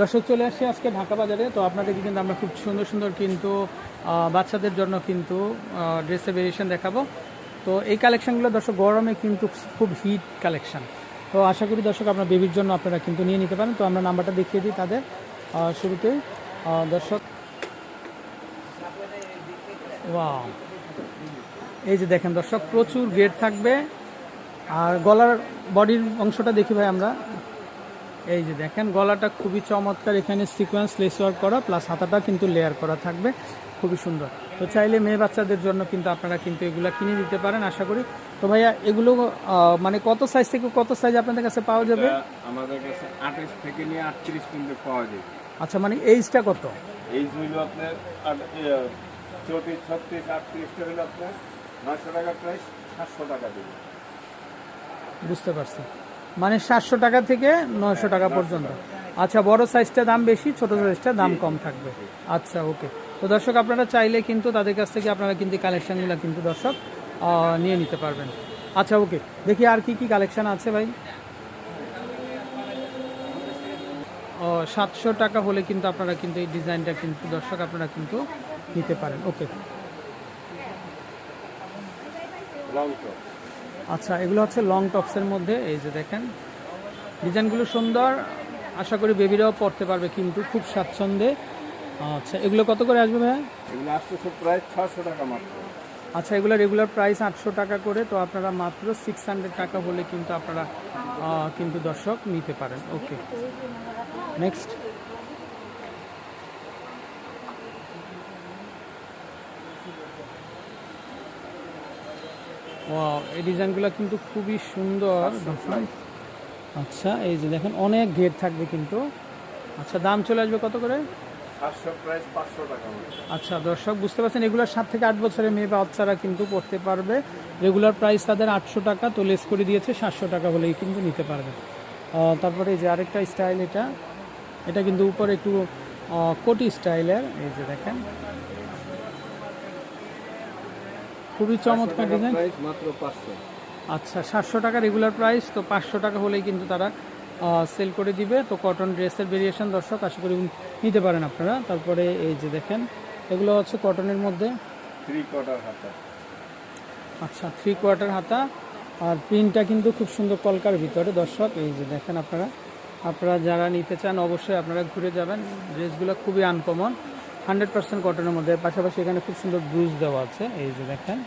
দর্শক চলে আসছি আজকে ঢাকা বাজারে। তো আপনাদেরকে কিন্তু আমরা খুব সুন্দর সুন্দর কিন্তু বাচ্চাদের জন্য কিন্তু ড্রেসের ভেরিয়েশন দেখাবো। তো এই কালেকশনগুলো দর্শক গরমে কিন্তু খুব হিট কালেকশন তো আশা করি দর্শক আপনার বেবির জন্য আপনারা কিন্তু নিয়ে নিতে পারেন। তো আমরা নাম্বারটা দেখিয়ে দিই তাদের আহ, শুরুতেই। দর্শক। ওয়াও। এই যে দেখেন দর্শক প্রচুর গেট থাকবে। আর গলার বডির অংশটা দেখি ভাই আমরা। এই যে দেখেন গলাটা খুবই চমৎকার। এখানে সিকোয়েন্স লেস ওয়ার্ক করা প্লাস হাতাটা কিন্তু লেয়ার করা থাকবে। খুবই সুন্দর। তো চাইলে মেয়ে বাচ্চাদের জন্য কিন্তু আপনারা কিন্তু এগুলো কিনে দিতে পারেন আশা করি। তো ভাইয়া এগুলো মানে কত সাইজ থেকে কত সাইজ আপনাদের কাছে পাওয়া যাবে? আমাদের কাছে আঠাশ থেকে নিয়ে আটত্রিশ পর্যন্ত পাওয়া যায় আচ্ছা মানে এইজটা কত? এইজ হইল আপনার চৌত্রিশ ছত্রিশ আটত্রিশটা হইল আপনার নয়শো টাকা প্রাইস সাতশো টাকা দেবে। বুঝতে পারছি। মানে সাতশো টাকা থেকে নয়শো টাকা পর্যন্ত। আচ্ছা বড় সাইজটা দাম বেশি, ছোট সাইজটা দাম কম থাকবে। আচ্ছা ওকে। তো দর্শক, আপনারা চাইলে কিন্তু তাদের কাছ থেকে আপনারা কিন্তু কালেকশানগুলো কিন্তু দর্শক নিয়ে নিতে পারবেন। আচ্ছা ওকে। দেখি আর কি কি কালেকশন আছে ভাই। ও, সাতশো টাকা হলে কিন্তু আপনারা কিন্তু এই ডিজাইনটা কিন্তু দর্শক আপনারা কিন্তু নিতে পারেন। ওকে। আচ্ছা এগুলো হচ্ছে লং টপসের মধ্যে এই যে দেখেন। ডিজাইনগুলো সুন্দর আশা করি বেবিরাও পড়তে পারবে কিন্তু খুব স্বাচ্ছন্দ্যে। আচ্ছা এগুলো কত করে আসবে ভাইয়া? এগুলো আসতেছে প্রায় ছশো টাকা মাত্র। আচ্ছা এগুলো রেগুলার প্রাইস আটশো টাকা করে তো আপনারা মাত্র সিক্স হান্ড্রেড টাকা হলে কিন্তু আপনারা কিন্তু দর্শক নিতে পারেন। ওকে নেক্সট এই ডিজাইনগুলো কিন্তু খুবই সুন্দর। আচ্ছা এই যে দেখেন অনেক ঘের থাকবে কিন্তু। আচ্ছা দাম চলে আসবে কত করে? আচ্ছা দর্শক বুঝতে পারছেন এগুলোর সাত থেকে আট বছরের মেয়ে বাচ্চারা কিন্তু পড়তে পারবে। রেগুলার প্রাইস তাদের আটশো টাকা তো লেস করে দিয়েছে সাতশো টাকা হলেই কিন্তু নিতে পারবে। তারপরে এই যে আরেকটা স্টাইল এটা। এটা কিন্তু উপরে একটু কোটি স্টাইলের এই যে দেখেন। খুবই চমৎকার ডিজাইন মাত্র পাঁচশো। আচ্ছা সাতশো টাকা রেগুলার প্রাইস তো পাঁচশো টাকা হলেই কিন্তু তারা সেল করে দিবে। তো কটন ড্রেসের ভেরিয়েশন দর্শক আশা করি নিতে পারেন আপনারা। তারপরে এই যে দেখেন এগুলো হচ্ছে কটনের মধ্যে। থ্রি কোয়ার্টার হাতা। আচ্ছা থ্রি কোয়ার্টার হাতা। আর প্রিন্টটা কিন্তু খুব সুন্দর কলকার ভিতরে। দর্শক এই যে দেখেন আপনারা। আপনারা যারা নিতে চান অবশ্যই আপনারা ঘুরে যাবেন। ড্রেসগুলো খুবই আনকমন হান্ড্রেড পার্সেন্ট কটনের মধ্যে। পাশাপাশি এখানে খুব সুন্দর ব্রুজ দেওয়া আছে। এই যে দেখেন।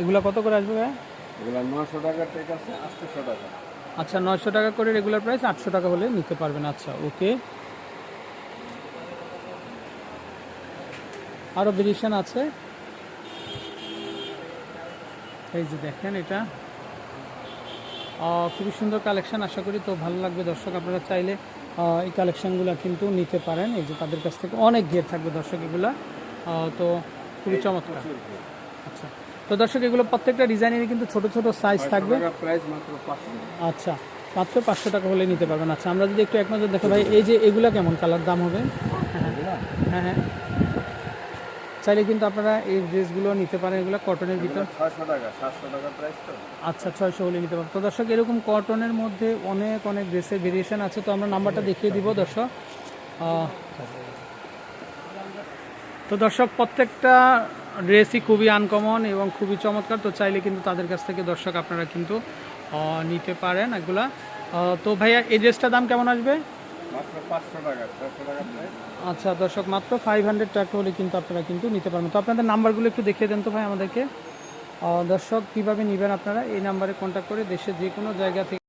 এগুলো কত করে আসবে? এগুলো নশো টাকার টেক আছে আটশোশো টাকা। আচ্ছা নয়শো টাকা করে রেগুলার প্রাইস আটশো টাকা হলে নিতে পারবেন। আচ্ছা ওকে আরও ভেরিয়েশন আছে। এই যে দেখেন এটা। খুবই সুন্দর কালেকশন আশা করি তো ভালো লাগবে। দর্শক আপনারা চাইলে এই কালেকশনগুলো কিন্তু নিতে পারেন। এই যে তাদের কাছ থেকে অনেক ঘের থাকবে দর্শক এগুলা। তো খুবই চমৎকার। আচ্ছা। তো দর্শক এগুলো প্রত্যেকটা ডিজাইনের কিন্তু ছোট ছোট সাইজ থাকবে। আচ্ছা মাত্র পাঁচশো টাকা হলে নিতে পারবেন। আচ্ছা আমরা যদি একটু এক নজর দেখো ভাই এই যে এগুলো কেমন? কালার দাম হবে? হ্যাঁ হ্যাঁ। চাইলে কিন্তু আপনারা এই ড্রেসগুলো নিতে পারেন এগুলো কটনের ভিতর। ছয়শো টাকা সাতশো টাকা প্রাইস তো। আচ্ছা ছয়শো হলে নিতে পারেন তো দর্শক এরকম কটনের মধ্যে অনেক অনেক ড্রেসের ভেরিয়েশন আছে তো আমরা নাম্বারটা দেখিয়ে দিব দর্শক। তো দর্শক প্রত্যেকটা ড্রেসই খুবই আনকমন এবং খুবই চমৎকার তো চাইলে কিন্তু তাদের কাছ থেকে দর্শক আপনারা কিন্তু নিতে পারেন এগুলা। তো ভাইয়া এই ড্রেসটার দাম কেমন আসবে? আচ্ছা দর্শক, মাত্র ফাইভ হান্ড্রেড টাকা হলে কিন্তু আপনারা কিন্তু নিতে পারবেন। তো আপনাদের নাম্বারগুলো একটু দেখিয়ে দেন তো ভাই আমাদেরকে। দর্শক, কীভাবে নেবেন আপনারা? এই নাম্বারে কন্ট্যাক্ট করে দেশের যে কোনো জায়গা থেকে